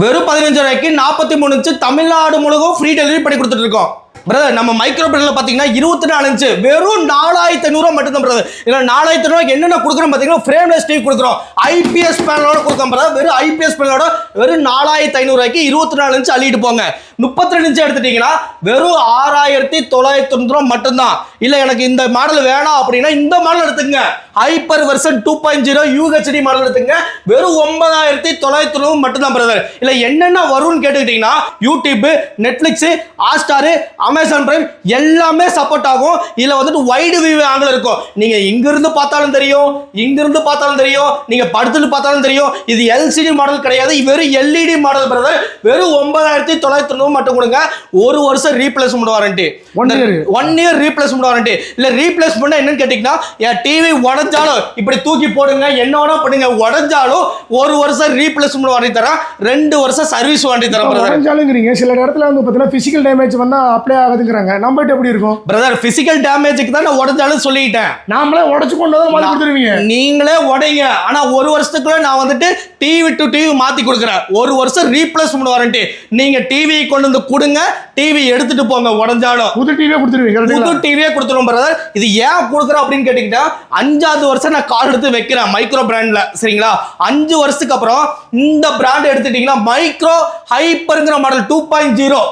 வெறும் பதினஞ்சு ரூபாய்க்கு நாற்பத்தி மூணு இன்ச்சு தமிழ்நாடு முழுவதும் ஃப்ரீ டெலிவரி பண்ணி கொடுத்துட்டு இருக்கோம். பிரதர் நம்ம மைக்ரோ பிரிண்டில் பார்த்தீங்கன்னா இருபத்தி நாலு இன்ச்சு வெறும் நாலாயிரத்தி ஐநூறுரூவா மட்டும்தான் பிரதர் இல்லை நாலாயிரத்தி ஐநூறுவாய்க்கு என்னென்ன கொடுக்குறோம் பார்த்தீங்கன்னா ஃப்ரேம்லெஸ் டிவி கொடுக்குறோம். ஐபிஎஸ் பேனலோட கொடுக்குறோம் பிரதர் வெறும் ஐபிஎஸ் பேனலோட வெறும் நாலாயிரத்தி ஐநூறுவாய்க்கு இருபத்தி நாலு இன்ச்சு அள்ளிட்டு போங்க. முப்பத்தி ரெண்டு இன்ச்சு எடுத்துட்டீங்கன்னா வெறும் ஆறாயிரத்தி தொள்ளாயிரத்தி தொண்ணூறு ரூபா மட்டும்தான். இல்லை எனக்கு இந்த மாடல் வேணாம் அப்படின்னா இந்த மாடல் எடுத்துங்க hyper version two point zero UHD model எடுத்துங்க வெறும் ஒன்பதாயிரத்தி தொள்ளாயிரத்தி தொண்ணூறு மட்டும்தான் பிரதர் இல்லை என்னென்ன வரும்னு கேட்டுக்கிட்டீங்கன்னா YouTube Netflix Hotstar Amazon Prime எல்லாமே சப்போர்ட் ஆகும். இதில் வந்துட்டு வைடு வியூ ஆங்கிள் இருக்கும். நீங்கள் இங்கிருந்து பார்த்தாலும் தெரியும் இங்கிருந்து பார்த்தாலும் தெரியும் நீங்கள் படுத்துட்டு பார்த்தாலும் தெரியும். இது எல்சிடி மாடல் கிடையாது. வெறும் எல்இடி மாடல் பிரதர் வெறும் ஒன்பதாயிரத்தி தொள்ளாயிரத்தி தொண்ணூறு மட்டும் கொடுங்க. ஒரு வருஷம் replacement warranty One year. One year replacement warranty இல்ல ரீப்ளேஸ்மெண்ட் என்னன்னு கேட்டீங்கன்னா என் டிவி உடஞ்சாலும் இப்படி தூக்கி போடுங்க. என்ன வேணா பண்ணுங்க. உடஞ்சாலும் ஒரு வருஷம் ரீப்ளேஸ்மெண்ட் வாரண்டி தரேன். ரெண்டு வருஷம் சர்வீஸ் வாரண்டி தரேன் உடஞ்சாலுங்கிறீங்க. சில இடத்துல வந்து பார்த்தீங்கன்னா ஃபிசிக்கல் டேமேஜ் வந்தால் அப்ளை ஆகுதுங்கிறாங்க. நம்மகிட்ட எப்படி இருக்கும்? பிரதர் பிசிக்கல் டேமேஜுக்கு தான் நான் உடஞ்சாலும் சொல்லிட்டேன். நாமளே உடச்சு கொண்டு வந்து மாதிரி கொடுத்துருவீங்க. நீங்களே உடைங்க. ஆனா ஒரு வருஷத்துக்குள்ள நான் வந்துட்டு டிவி டு டிவி மாத்தி கொடுக்குறேன். ஒரு வருஷம் ரீப்ளேஸ்மெண்ட் வாரண்டி நீங்க டிவி கொண்டு வந்து கொடுங்க. டிவி எடுத்துட்டு போங்க உடஞ்சாலும். புது டிவியே கொடுத்துருவீங்க புது டிவியே கொடுத்துருவோம் பிரதர் இது ஏன் கொடுக்குறோம் அப்படின்னு கேட்டீங்கன்னா அஞ்சாவது வருஷம் நான் கார் எடுத்து வைக்கிறேன் மைக்ரோ பிராண்ட்ல சரிங்களா? அஞ்சு வருஷத்துக்கு அப்புறம் இந்த பிராண்ட் எடுத்துட்டீங்கன்னா மைக்ரோ ஹைப்பருங்கிற மாடல் டூ பாயிண்ட் ஜீரோ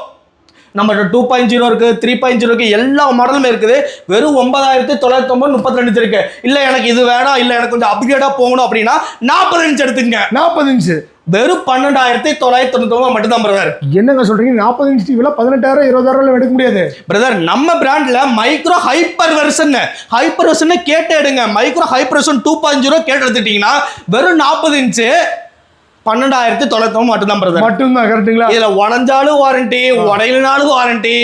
நம்மகிட்ட டூ பாயிண்ட் ஜீரோ இருக்கு த்ரீ பாயிண்ட் ஜீரோ இருக்கு எல்லா மாடலுமே இருக்குது. வெறும் ஒன்பதாயிரத்தி தொள்ளாயிரத்தி ஒன்பது முப்பத்தி ரெண்டு இருக்கு. இல்ல எனக்கு இது வேணாம் இல்ல எனக்கு கொஞ்சம் அப்கிரேடா போகணும் அப்படின்னா நாற்பது இன்ச் எடுத்துங்க. நாற்பது இன்ச்சு வெறும் பன்னெண்டாயிரத்தி தொள்ளாயிரத்தி தொண்ணூத்தி ஒன்பது மட்டும்தான் பிரதர் என்னங்க சொல்றீங்க? நாற்பது இன்ச் டிவியில் பதினெட்டாயிரம் இருபதாயிரம் எடுக்க முடியாது. பிரதர் நம்ம பிராண்ட்ல micro hyper version hyper version கேட்டு எடுங்க micro hyper version two point zero கேட்டு எடுத்துட்டீங்கன்னா வெறும் நாற்பது இன்ச்சு பன்னெண்டாயிரத்தி தொள்ளாயிரத்தி மட்டும்தான் பிரதர் மட்டும்தான் கரெக்டுங்களா இதுல உடஞ்சாலும் வாரண்டி உடையினாலும் வாரண்டி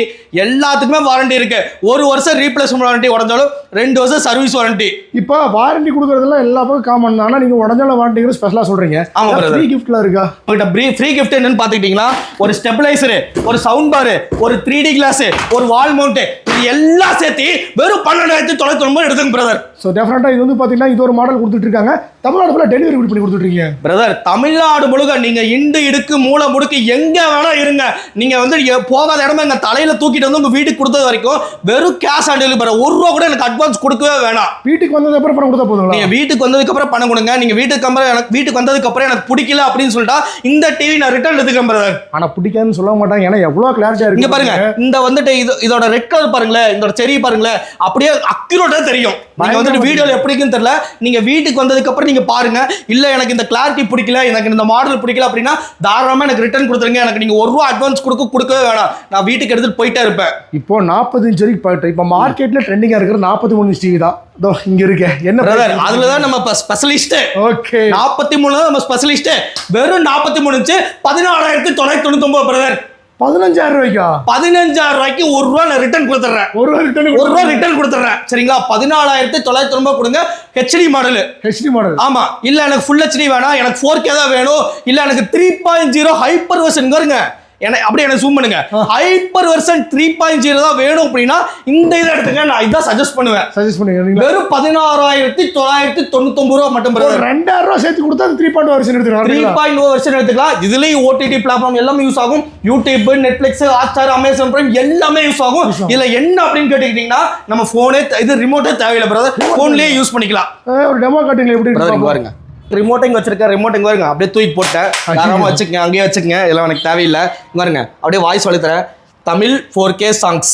எல்லாத்துக்குமே வாரண்டி இருக்கு. ஒரு வருஷம் ரீப்ளேஸ்மெண்ட் வாரண்டி உடஞ்சாலும் ரெண்டு வருஷம் சர்வீஸ் வாரண்டி இப்போ வாரண்டி கொடுக்குறதெல்லாம் எல்லா பக்கம் காமன் தான். ஆனால் நீங்கள் உடஞ்சால வாரண்டிங்கிற ஸ்பெஷலாக சொல்கிறீங்க ஆமா, brother. ஃப்ரீ கிஃப்ட்லாம் இருக்கா? உங்கள்கிட்ட ஃப்ரீ ஃப்ரீ கிஃப்ட் என்னன்னு பார்த்துக்கிட்டிங்கன்னா ஒரு ஸ்டெபிளைசரு ஒரு சவுண்ட் பாரு ஒரு த்ரீ டி கிளாஸு ஒரு வால் மவுண்ட்டு இது எல்லாம் சேர்த்து வெறும் பன்னெண்டாயிரத்தி தொள்ளாயிரத்தி ஒன்பது எடுத்துங்க பிரதர் ஸோ டெஃபினட்டாக இது வந்து பார்த்தீங்கன்னா இது ஒரு மாடல் கொடுத்துட்டு இருக்காங்க. தமிழ்நாடு டெலிவரி பண்ணி கொடுத்துட்ருக்கீங்க பிரதர் தமிழ்நாடு முழுக்க நீங்க இண்டு இடுக்கு மூளை முடுக்கு எங்க வேணா இருங்க. நீங்க வந்து போகாத இடமா எங்க தலையில தூக்கிட்டு வந்து உங்க வீட்டுக்கு கொடுத்தது வரைக்கும் வெறும் கேஷ் ஆன் டெலிவரி ஒரு ரூபா கூட எனக்கு அட்வான்ஸ் கொடுக்கவே வேணாம். வீட்டுக்கு வந்ததுக்கு அப்புறம் பணம் கொடுத்தா போதுங்களா? நீங்க வீட்டுக்கு வந்ததுக்கு அப்புறம் பணம் கொடுங்க. நீங்க வீட்டுக்கு அப்புறம் எனக்கு வீட்டுக்கு வந்ததுக்கு அப்புறம் எனக்கு பிடிக்கல அப்படின்னு சொல்லிட்டா இந்த டிவி நான் ரிட்டர்ன் எடுத்துக்கிறேன் பிரதர் ஆனால் பிடிக்காதுன்னு சொல்ல மாட்டாங்க. ஏன்னா எவ்வளோ கிளாரிட்டியாக இங்க இருக்கு பாருங்க. இந்த வந்துட்டு இது இதோட ரெட் கலர் பாருங்களேன் இதோட செரி பாருங்களேன் அப்படியே அக்யூரேட்டா தெரியும். நீங்க வந்துட்டு வீடியோல எப்படி இருக்குன்னு தெரியல. நீங்க வீட்டுக்கு வந்ததுக்கு அப்புறம் நீங்க பாருங்க. இல்ல எனக்கு இந்த கிளாரிட்டி பிடிக்கல எனக்கு இந்த மாடல் பிடிக்கல அப்படின்னா தாராளமா எனக்கு ரிட்டர்ன் கொடுத்துருங்க. எனக்கு நீங்க ஒரு ரூபா அட்வான்ஸ் கொடுக்க கொடுக்கவே வேணாம். நான் வீட்டுக்கு எடுத்துட்டு போயிட்டே இருப்பேன். இப்போ நாற்பது இன்ச் வரைக்கும் போயிட்டு இப்போ மார்க்கெட்டில் ட்ரெண்டிங்காக இருக்கிற நாற்பத்தி மூணு இன்ச் டிவி தான். இதோ இங்கே இருக்கு. என்ன பிரதர் அதுலதான் நம்ம இப்ப ஸ்பெஷலிஸ்ட் ஓகே நாற்பத்தி மூணு தான் நம்ம ஸ்பெஷலிஸ்ட் வெறும் நாற்பத்தி மூணு இன்ச்சு பதினாலாயிரத்தி தொள்ளாயிரத்தி தொண்ணூத்தி ஒன்பது பிரதர் பதினஞ்சாயிரம் ரூபாய்க்கா? பதினஞ்சாயிரம் ரூபாய்க்கு ஒரு ரூபா நான் ரிட்டர்ன் கொடுத்துட்றேன். ஒரு ரூபா ரிட்டர்ன் ஒரு ரூபா ரிட்டர்ன் கொடுத்துட்றேன். சரிங்களா? பதினாலாயிரத்தி தொள்ளாயிரத்தி ஒன்பது கொடுங்க. ஹெச்டி மாடலு ஹெச்டி மாடல் ஆமா. இல்ல எனக்கு ஃபுல் ஹெச்டி வேணாம். எனக்கு ஃபோர் கே தான் வேணும். இல்ல எனக்கு த்ரீ பாயிண்ட் ஜீரோ ஹைப்பர் வருங்க. எனக்கு அப்படியே எனக்கு ஜூம் பண்ணுங்க. Hyper version three point zero தான் வேணும் அப்படின்னா இந்த இதை எடுத்துங்க நான் இதான் சஜஸ்ட் பண்ணுவேன். சஜஸ்ட் பண்ணுங்க வெறும் பதினாறாயிரத்தி தொள்ளாயிரத்தி தொண்ணூத்தொன்பது ரூபா மட்டும் ஒரு பிரதர். ரெண்டாயிரம் ரூபா சேர்த்து கொடுத்தா த்ரீ பாயிண்ட் வருஷன் த்ரீ எடுத்துக்கலாம் பாயிண்ட் ஓ வெர்ஷன் எடுத்துக்கலாம். இதுலயும் ஓடிடி பிளாட்ஃபார்ம் எல்லாமே யூஸ் ஆகும். YouTube Netflix Hotstar Amazon Prime எல்லாமே யூஸ் ஆகும். இதுல என்ன அப்படின்னு கேட்டுக்கிட்டீங்கன்னா நம்ம போனே இது ரிமோட்டே தேவையில்லை பிரதர் போன்லயே யூஸ் பண்ணிக்கலாம். ஒரு டெமோ காட்டுங்களா எப்படி பாருங்க. ரிமோட் இங்க வச்சிருக்கேன் ரிமோட் இங்க பாருங்க. அப்படியே தூக்கி போட்டேன். தாராளமா வச்சுக்கங்க அங்கேயே வச்சுக்கங்க. இதெல்லாம் எனக்கு தேவையில்லை. இங்க பாருங்க. அப்படியே வாய்ஸ் சொல்லி தரேன் Tamil four K songs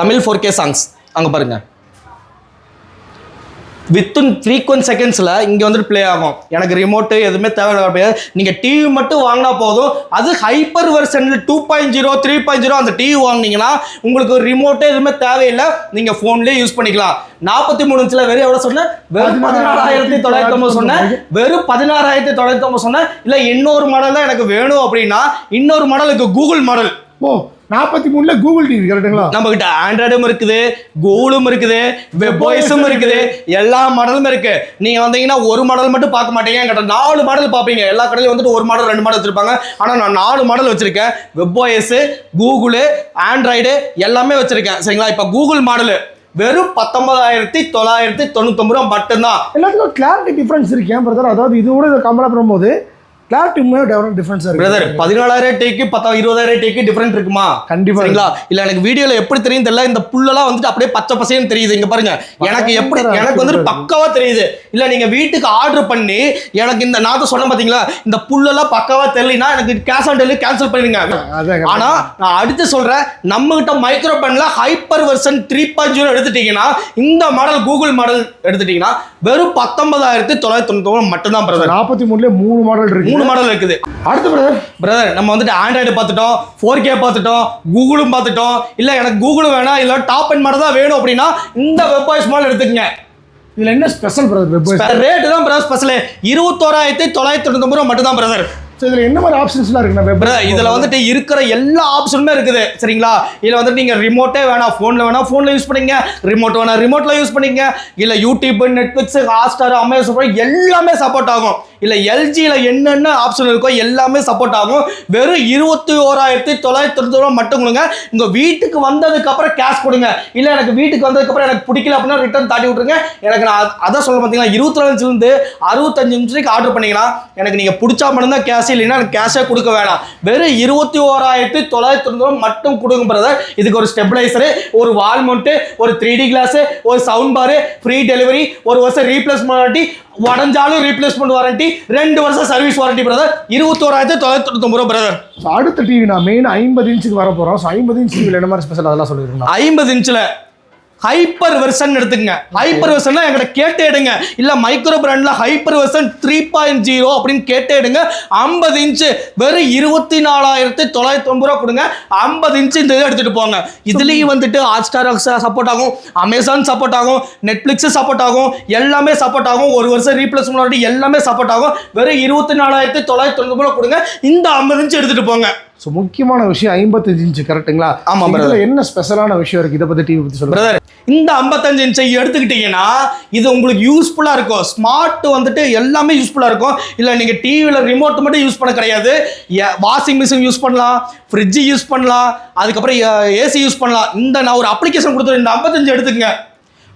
Tamil four K songs அங்க பாருங்க. வித்தின் ஃப்ரீக்வன்ட் செகண்ட்ஸில் இங்கே வந்துட்டு ப்ளே ஆகும். எனக்கு ரிமோட்டு எதுவுமே தேவை நீங்கள் டிவி மட்டும் வாங்கினா போதும். அது hyper வெர்ஷனில் two point zero three point zero அந்த டிவி வாங்குனீங்கன்னா உங்களுக்கு ரிமோட்டே எதுவுமே தேவையில்லை. நீங்கள் ஃபோன்லேயே யூஸ் பண்ணிக்கலாம். நாற்பத்தி மூணு இன்ச்சில் வெறும் எவ்வளோ சொன்னேன்? வெறும் பதினாறாயிரத்தி தொள்ளாயிரத்தி ஒன்பது சொன்னேன். வெறும் பதினாறாயிரத்தி தொள்ளாயிரத்தி ஒன்பது சொன்னேன். இல்லை இன்னொரு மாடல் தான் எனக்கு வேணும் அப்படின்னா இன்னொரு மாடலுக்கு கூகுள் மாடல் ஓ நாற்பத்தி மூணுல கூகுள் டிவி கரெக்டுங்களா நம்ம கிட்ட ஆண்ட்ராய்டும் இருக்குது கூகுளும் இருக்குது வெப் வாய்ஸும் இருக்குது எல்லா மாடலும் இருக்கு. நீங்க வந்தீங்கன்னா ஒரு மாடல் மட்டும் பார்க்க மாட்டீங்க. என்கிட்ட நாலு மாடல் பார்ப்பீங்க. எல்லா கடையிலும் வந்துட்டு ஒரு மாடல் ரெண்டு மாடல் வச்சிருப்பாங்க. ஆனா நான் நாலு மாடல் வச்சிருக்கேன். வெப் வாய்ஸ் கூகுள் ஆண்ட்ராய்டு எல்லாமே வச்சிருக்கேன். சரிங்களா? இப்போ கூகுள் மாடல் வெறும் பத்தொன்பதாயிரத்தி தொள்ளாயிரத்தி தொண்ணூத்தொம்பது ரூபா மட்டும்தான். எல்லாத்துக்கும் கிளாரிட்டி டிஃப்ரென்ஸ் இருக்கு. ஏன் பிரதர் அதாவது இது கூட இதை கம்பேர் பண்ணும்போது கிளாரிட்டி டெவலப் டிஃபரன்ஸாக இருக்கு. பிரதர் பதினாலாயிரம் டேக்கு பத்தா இருபதாயிரம் டேக்கு டிஃபரெண்ட் இருக்குமா? கண்டிப்பா சரிங்களா? இல்ல எனக்கு வீடியோல எப்படி தெரியும் தெரியல. இந்த புல்லெல்லாம் வந்துட்டு அப்படியே பச்சை பசேன்னு தெரியுது. இங்க பாருங்க. எனக்கு எப்படி எனக்கு வந்துட்டு. பக்காவா தெரியுது. இல்ல நீங்க வீட்டுக்கு ஆர்டர் பண்ணி எனக்கு இந்த நான் தான் சொன்னேன் பாத்தீங்களா? இந்த புல்லெல்லாம் பக்காவா தெரியலனா எனக்கு கேஷ் ஆன் டெலிவரி கேன்சல் பண்ணிடுங்க. அதான் ஆனா நான் அடுத்து சொல்றேன் நம்ம கிட்ட micro பென்ல hyper version three point zero எடுத்துட்டீங்கன்னா இந்த மாடல் கூகுள் மாடல் எடுத்துட்டீங்கன்னா வெறும் பத்தொன்பதாயிரத்தி தொள்ளாயிரத்தி தொண்ணூத்தி மட்டும்தான் பிரதர் நாற்பத்தி மூணுலேயே மூணு மாடல் இருக்கு. மூணு மாடல் இருக்குது. அடுத்து பிரதர் பிரதர் நம்ம வந்துட்டு ஆண்ட்ராய்டு பார்த்துட்டோம் ஃபோர் கே பார்த்துட்டோம் கூகுளும் பார்த்துட்டோம். இல்லை எனக்கு கூகுளும் வேணாம் இல்லை டாப் அண்ட் மாடல் தான் வேணும் அப்படின்னா இந்த வெப் வாய்ஸ் மாடல் எடுத்துக்கங்க. இதில் என்ன ஸ்பெஷல் பிரதர் ரேட்டு தான் பிரதர் ஸ்பெஷல் இருபத்தோராயிரத்தி தொள்ளாயிரத்தி தொண்ணூத்தி ரூபா மட்டும் தான் பிரதர் ஸோ இதில் என்ன மாதிரி ஆப்ஷன்ஸ்லாம் இருக்குண்ணா வெப் இதுல வந்துட்டு இருக்கிற எல்லா ஆப்ஷனுமே இருக்குது. சரிங்களா? இதுல வந்துட்டு நீங்க ரிமோட்டே வேணாம் போன்ல வேணாம் போன்ல யூஸ் பண்ணீங்க ரிமோட் வேணாம் ரிமோட்ல யூஸ் பண்ணீங்க இல்ல யூடியூப் நெட்ஃபிளிக்ஸ் ஹாட்ஸ்டார் அமேசான் எல்லாமே சப்போர்ட் ஆகும். இல்ல எல்ஜியில் என்னென்ன ஆப்ஷன் இருக்கோ எல்லாமே சப்போர்ட் ஆகும். வெறும் இருபத்தி ஓராயிரத்தி தொள்ளாயிரத்தி தொண்ணூத்தி ரூபா மட்டும் கொடுங்க. உங்க வீட்டுக்கு வந்ததுக்கு அப்புறம் கேஷ் கொடுங்க. இல்ல எனக்கு வீட்டுக்கு வந்ததுக்கு அப்புறம் எனக்கு பிடிக்கல அப்படின்னா ரிட்டர்ன் தாட்டி விட்டுருங்க. எனக்கு நான் அத- அதான் சொல்ல பார்த்தீங்களா இருபத்தி நாலு இருந்து அறுபத்தஞ்சு நிமிஷத்துக்கு ஆர்டர் பண்ணீங்கன்னா எனக்கு நீங்க பிடிச்சா மட்டும்தான் கேஷ் இல்லைன்னா எனக்கு கேஷே கொடுக்க வேணாம். வெறும் இருபத்தி ஓராயிரத்தி தொள்ளாயிரத்தி தொண்ணூறு மட்டும் கொடுங்க பிரதர் இதுக்கு ஒரு ஸ்டெபிளைசரு ஒரு வால் மவுண்ட்டு ஒரு த்ரீ டி கிளாஸ் ஒரு சவுண்ட் பாரு ஃப்ரீ டெலிவரி ஒரு வருஷம் ரீப்ளேஸ்மெண்ட் வாரண்டி உடஞ்சாலும் ரீப்ளேஸ்மெண்ட் வாரண்டி ரெண்டு வருஷம் சர்வீஸ் வாரண்டி பிரதர் இருபத்தோராயிரத்தி தொள்ளாயிரத்தி தொண்ணூத்தி ரூபா பிரதர் அடுத்த டிவி நான் மெயின் ஐம்பது இன்ச்சுக்கு வர போகிறோம் ஸோ ஐம்பது இன்ச் டிவியில் என்ன மாதிரி ஸ்பெஷல் அதெல்லாம் சொல்லிருக்கேன் ஐம்பது இன்ச்சில் ஹைப்பர் வெர்ஷன் எடுத்துக்கங்க. ஹைப்பர் வெர்ஷன்லாம் என்கிட்ட கேட்டே எடுங்க. இல்ல மைக்ரோ பிராண்ட்ல hyper version three point zero அப்படின்னு கேட்டே எடுங்க. ஐம்பது இன்ச்சு வெறும் இருபத்தி நாலாயிரத்தி தொள்ளாயிரத்தி ஒன்பது ரூபா கொடுங்க. ஐம்பது இன்ச்சு இந்த இதை எடுத்துட்டு போங்க. இதுலயும் வந்துட்டு ஹாட் ஸ்டார் சப்போர்ட் ஆகும். அமேசான் சப்போர்ட் ஆகும். நெட்ஃபிளிக்ஸ் சப்போர்ட் ஆகும். எல்லாமே சப்போர்ட் ஆகும். ஒரு வருஷம் ரீப்ளேஸ் முன்னாடி எல்லாமே சப்போர்ட் ஆகும். வெறும் இருபத்தி நாலாயிரத்தி தொள்ளாயிரத்தி தொண்ணூறு ரூபா கொடுங்க. இந்த ஐம்பது இன்ச்சு எடுத்துட்டு போங்க. ஸோ முக்கியமான விஷயம் ஐம்பத்தஞ்சு இன்ச்சு கரெக்ட்டுங்களா ஆமா, brother. இதில் என்ன ஸ்பெஷலான விஷயம் இருக்குது இதை பற்றி டிவி பற்றி சொல்லுங்கள் பிரதர் இந்த 55 இன்ச்சை எடுத்துக்கிட்டீங்கன்னா இது உங்களுக்கு யூஸ்ஃபுல்லாக இருக்கும். ஸ்மார்ட் வந்துட்டு எல்லாமே யூஸ்ஃபுல்லாக இருக்கும். இல்லை நீங்கள் டிவியில் ரிமோட் மட்டும் யூஸ் பண்ண கிடையாது. வாஷிங் மிஷின் யூஸ் பண்ணலாம். ஃப்ரிட்ஜு யூஸ் பண்ணலாம். அதுக்கப்புறம் ஏசி யூஸ் பண்ணலாம். இந்த நான் ஒரு அப்ளிகேஷன் கொடுத்துருவேன் இந்த 55 எடுத்துக்கங்க.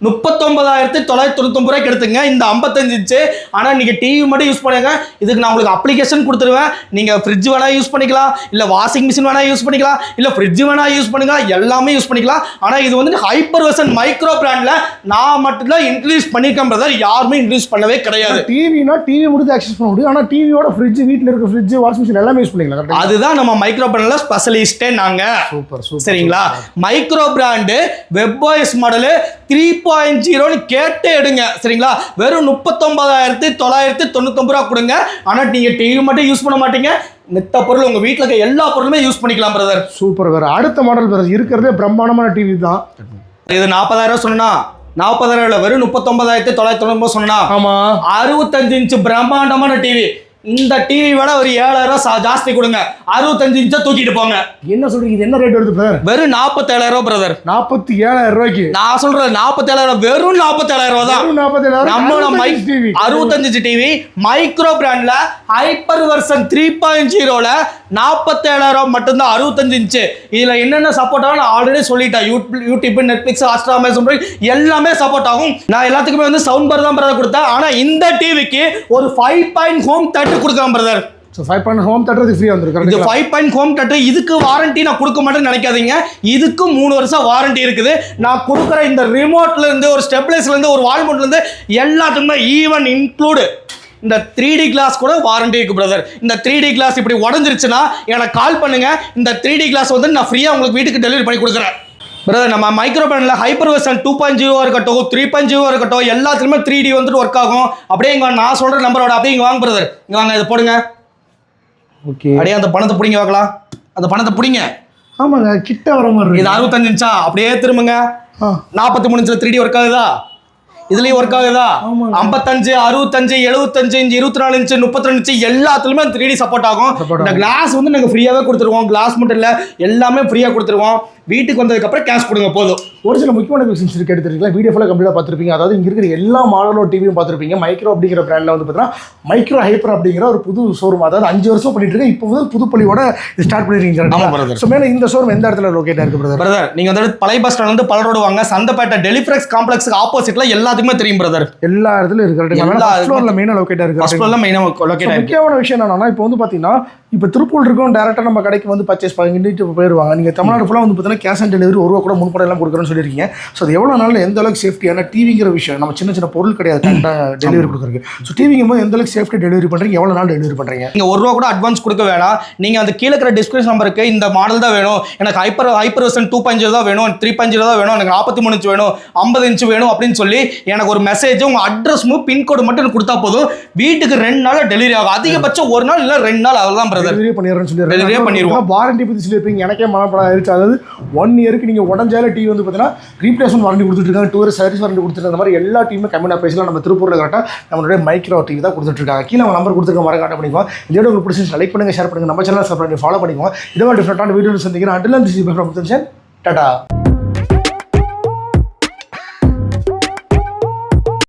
முப்பத்தொன்பதாயிரத்தி தொள்ளாயிரத்தி தொண்ணூத்தொம்பது ரூபாய்க்கு எடுத்துங்க இந்த 55 இன்ச்சு ஆனால் நீங்கள் டிவி மட்டும் யூஸ் பண்ணுங்க இதுக்கு நான் உங்களுக்கு அப்ளிகேஷன் கொடுத்துருவேன். நீங்கள் ஃப்ரிட்ஜ் வேணால் யூஸ் பண்ணிக்கலாம். இல்லை வாஷிங் மிஷின் வேணால் யூஸ் பண்ணிக்கலாம். இல்லை ஃப்ரிட்ஜ் வேணால் யூஸ் பண்ணிக்கலாம் எல்லாமே யூஸ் பண்ணிக்கலாம். ஆனால் இது வந்து ஹைப்பர் வெர்ஷன் மைக்ரோ பிராண்டில் நான் மட்டும்தான் இன்ட்ரடியூஸ் பண்ணியிருக்கேன் பிரதர் யாருமே இன்ட்ரடியூஸ் பண்ணவே கிடையாது. டிவினா டிவி முடிஞ்சு ஆக்சஸ் பண்ண முடியும். ஆனால் டிவியோட ஃப்ரிட்ஜ் வீட்டில் இருக்க ஃப்ரிட்ஜ் வாஷிங் மிஷின் எல்லாமே யூஸ் பண்ணிக்கலாம் அதுதான் நம்ம மைக்ரோ பிராண்டில் ஸ்பெஷலிஸ்டே நாங்கள் சூப்பர் சூப்பர் சரிங்களா? Micro brand webOS model three point ஜீரோன்னு கேட்டு எடுங்க. சரிங்களா? வெறும் முப்பத்தொன்பதாயிரத்தி தொள்ளாயிரத்தி தொண்ணூத்தொம்பது ரூபா கொடுங்க. ஆனால் நீங்கள் டிவி மட்டும் யூஸ் பண்ண மாட்டீங்க. மித்த பொருள் உங்கள் வீட்டில் இருக்க எல்லா பொருளுமே யூஸ் பண்ணிக்கலாம் பிரதர் சூப்பர் வேறு அடுத்த மாடல் வேறு இருக்கிறதே பிரம்மாண்டமான டிவி தான். இது நாற்பதாயிரம் சொன்னா நாற்பதாயிரம் வெறும் முப்பத்தொன்பதாயிரத்தி தொள்ளாயிரத்தி தொண்ணூறு சொன்னா ஆமாம் அறுபத்தஞ்சு இன்ச்சு பிரம்மாண்டமான டிவி இந்த டிவி விட ஒரு ஏழாயிரம் ஜாஸ்தி கொடுங்க. அறுபத்தஞ்சு இன்ச்சை தூக்கிட்டு போங்க. என்ன சொல்றீங்க? இது என்ன ரேட் வருது பிரதர் வெறும் நாற்பத்தேழாயிரம் பிரதர் நாற்பத்தி ஏழாயிரம் ரூபாய்க்கு? நான் சொல்றது நாற்பத்தேழாயிரம் வெறும் நாற்பத்தேழாயிரம் ரூபா தான். நாற்பத்தேழாயிரம் நம்மளோட மை டிவி அறுபத்தஞ்சு டிவி மைக்ரோ பிராண்ட்ல ஹைப்பர் வெர்ஷன் த்ரீ பாயிண்ட் ஜீரோல நாற்பத்தேழாயிரம் மட்டும்தான் அறுபத்தஞ்சு இன்ச்சு. இதுல என்னென்ன சப்போர்ட் ஆகும் நான் ஆல்ரெடி சொல்லிட்டேன். யூடியூப் நெட்ஃபிளிக்ஸ் ஹாட்ஸ்டார் அமேசான் எல்லாமே சப்போர்ட் ஆகும். நான் எல்லாத்துக்குமே வந்து சவுண்ட் பார் தான் பிரதர் கொடுத்தேன். ஆனா இந்த டிவிக்கு ஒரு ஃபைவ் பாயிண்ட் ஹோம் தட்டு கொடுக்கலாம் brother so five point home தட்டுறதுக்கு free வந்துருக்கு. இது கரெக்டுங்களா? ஃபைவ் பாயிண்ட் ஹோம் தட்டு இதுக்கு வாரண்டி நான் கொடுக்க மாட்டேன்னு நினைக்காதீங்க. இதுக்கு மூணு வருஷம் வாரண்டி இருக்குது. நான் கொடுக்குற இந்த ரிமோட்ல இருந்து ஒரு ஸ்டெப்லைஸ்ல இருந்து ஒரு வால்மோட்ல இருந்து எல்லாத்துக்குமே ஈவன் இன்க்ளூடு இந்த த்ரீ டி கிளாஸ் கூட வாரண்டி இருக்கு பிரதர் இந்த த்ரீ டி கிளாஸ் இப்படி உடஞ்சிருச்சுன்னா எனக்கு கால் பண்ணுங்க. இந்த த்ரீ டி கிளாஸ் வந்து நான் ஃப்ரீயாக உங்களுக்கு வீட்டுக்கு டெலிவரி பண்ணி கொடுக்குறேன். பிரதர் நம்ம மைக்ரோ பேனில் hyper version two point zero இருக்கட்டும் த்ரீ பாயிண்ட் ஜீரோ இருக்கட்டும் எல்லாத்துலையுமே த்ரீ டி வந்துட்டு ஒர்க் ஆகும். அப்படியே இங்க நான் சொல்ற நம்பரோட அப்படியே இங்க வாங்க பிரதர் இங்க வாங்க இதை போடுங்க. ஓகே அப்படியே அந்த பணத்தை பிடிங்க பார்க்கலாம். அந்த பணத்தை பிடிங்க. ஆமாங்க கிட்ட வர மாதிரி இது அறுபத்தஞ்சு இன்ச்சா அப்படியே திரும்புங்க. நாற்பத்தி மூணு இன்ச்சில் த்ரீ டி ஒர்க் ஆகுதா? இதுலயும் ஒர்க் ஆகுதா. ஐம்பத்தஞ்சு அறுபத்தஞ்சு எழுபத்தஞ்சு இன்ச்சு இருபத்தி நாலு இன்ச்சு முப்பத்தி ரெண்டு இன்ச்சு எல்லாத்துலயுமே த்ரீ டி சப்போர்ட் ஆகும். இந்த கிளாஸ் வந்து நாங்கள் ஃப்ரீயாவே கொடுத்துருவோம். கிளாஸ் மட்டும் இல்லை எல்லாமே ஃப்ரீயாக கொடுத்துருவோம். வீட்டுக்கு வந்ததுக்கப்புறம் கேஷ் கொடுங்க போதும். ஒரு சில முக்கியமான கொஸ்டின்ஸ் இருக்கு எடுத்துருக்கீங்களா? வீடியோ ஃபுல்லாக கம்ப்ளீட்டாக பார்த்துருப்பீங்க. அதாவது இங்கே இருக்கிற எல்லா மாடலோட டிவியும் பார்த்துருப்பீங்க. மைக்ரோ அப்படிங்கிற பிராண்டில் வந்து பார்த்தீங்கன்னா மைக்ரோ ஹைப்பர் அப்படிங்கிற ஒரு புது ஷோரூம் அதாவது அஞ்சு வருஷம் பண்ணிட்டு இருக்கேன். இப்போ வந்து புதுப்பள்ளியோட ஸ்டார்ட் பண்ணிருக்கீங்க. ஸோ மேலே இந்த ஷோரூம் எந்த இடத்துல லொக்கேட் இருக்கு பிரதர் பிரதர் நீங்க வந்து பழைய பஸ் ஸ்டாண்ட் வந்து பலரோடு வாங்க. சந்தப்பேட்டை டெலிஃபிரெக்ஸ் காம்ப்ளெக்ஸ்க்கு ஆப்போசிட்ல எல்லாத்துக்குமே தெரியும் பிரதர் எல்லா இடத்துலையும் இருக்கு ஃப்ளோரில் மெயினாக லொக்கேட் இருக்கு ஃப்ளோர்ல மெயினா லொகேட் So, ஆயிருக்கு முக்கியமான விஷயம் என்னன்னா இப்போ வந்து பார்த்தீங்கன்னா இப்போ திருப்பூர் இருக்கும் டேரெக்டாக நம்ம கடைக்கு வந்து பர்ச்சேஸ் பண்ணிட்டு போயிடுவாங்க நீங்கள் தமிழ்நாடு ஃபுல்லாக வந்து பார்த்தீங்கன்னா கேஷ் ஆன் டெலிவரி ஒரு ரூபா கூட முன்படம் எல்லாம் கொடுக்குறேன்னு சொல்லியிருக்கீங்க. ஸோ அது எவ்வளோ நாள் எந்த அளவுக்கு சேஃப்டியான டிவிங்கிற விஷயம் நம்ம சின்ன சின்ன பொருள் கிடையாது கரெக்டாக டெலிவரி கொடுக்குறது ஸோ டிவிங்கும் போது எந்த அளவுக்கு சேஃப்டி டெலிவரி பண்ணுறீங்க எவ்வளோ நாள் டெலிவரி பண்ணுறீங்க நீங்க ஒரு ரூபா கூட அட்வான்ஸ் கொடுக்க வேணாம். நீங்க அந்த கீழே இருக்கிற டிஸ்கிரிப்ஷன் நம்பருக்கு இந்த மாடல் தான் வேணும். எனக்கு hyper hyper version two point தான் வேணும் த்ரீ பாயிண்ட் தான் வேணும் எனக்கு நாற்பத்தி மூணு இன்ச் வேணும் ஐம்பது இன்ச் வேணும் அப்படின்னு சொல்லி எனக்கு ஒரு மெசேஜ் உங்க அட்ரஸும் பின்கோடு மட்டும் கொடுத்தா போதும். வீட்டுக்கு ரெண்டு நாள் டெலிவரி ஆகும். அதிகபட்சம் ஒரு நாள் இல்லை ரெண்டு நாள் அவ்வளோதான் பிரதர் டெலிவரி பண்ணிடுறேன்னு சொல்லி பண்ணிடுவோம். வாரண்டி பற்றி சொல்லியிருப்பீங்க. எனக்கே மனப்படம் ஆயிடுச்சு. அதாவது ஒன் இயருக்கு நீங்கள் உடஞ்சால டிவி வந்து பார்த்தீங்கன்னா ரீப்ளேஸ்மெண்ட் வாரண்டி கொடுத்துருக்காங்க டூ இயர்ஸ் சர்வீஸ் வாரண்டி கொடுத்துருக்காங்க அந்த மாதிரி எல்லா டீமும் கம்மியாக பேசலாம் நம்ம திருப்பூரில் கரெக்டாக நம்மளுடைய மைக்ரோ டிவி தான் கொடுத்துட்ருக்காங்க. கீழே அவங்க நம்பர் கொடுத்துருக்க மரம் காட்ட பண்ணிக்குவோம் இதோட உங்களுக்கு பிடிச்சி லைக் பண்ணுங்கள் ஷேர் பண்ணுங்கள் நம்ம சேனல் சப்ஸ்கிரைப் பண்ணி ஃபாலோ பண்ணிக்குவோம் இதோட மாதிரி டிஃப்ரெண்டான வீடியோ சந்திக்கிறேன். Until tata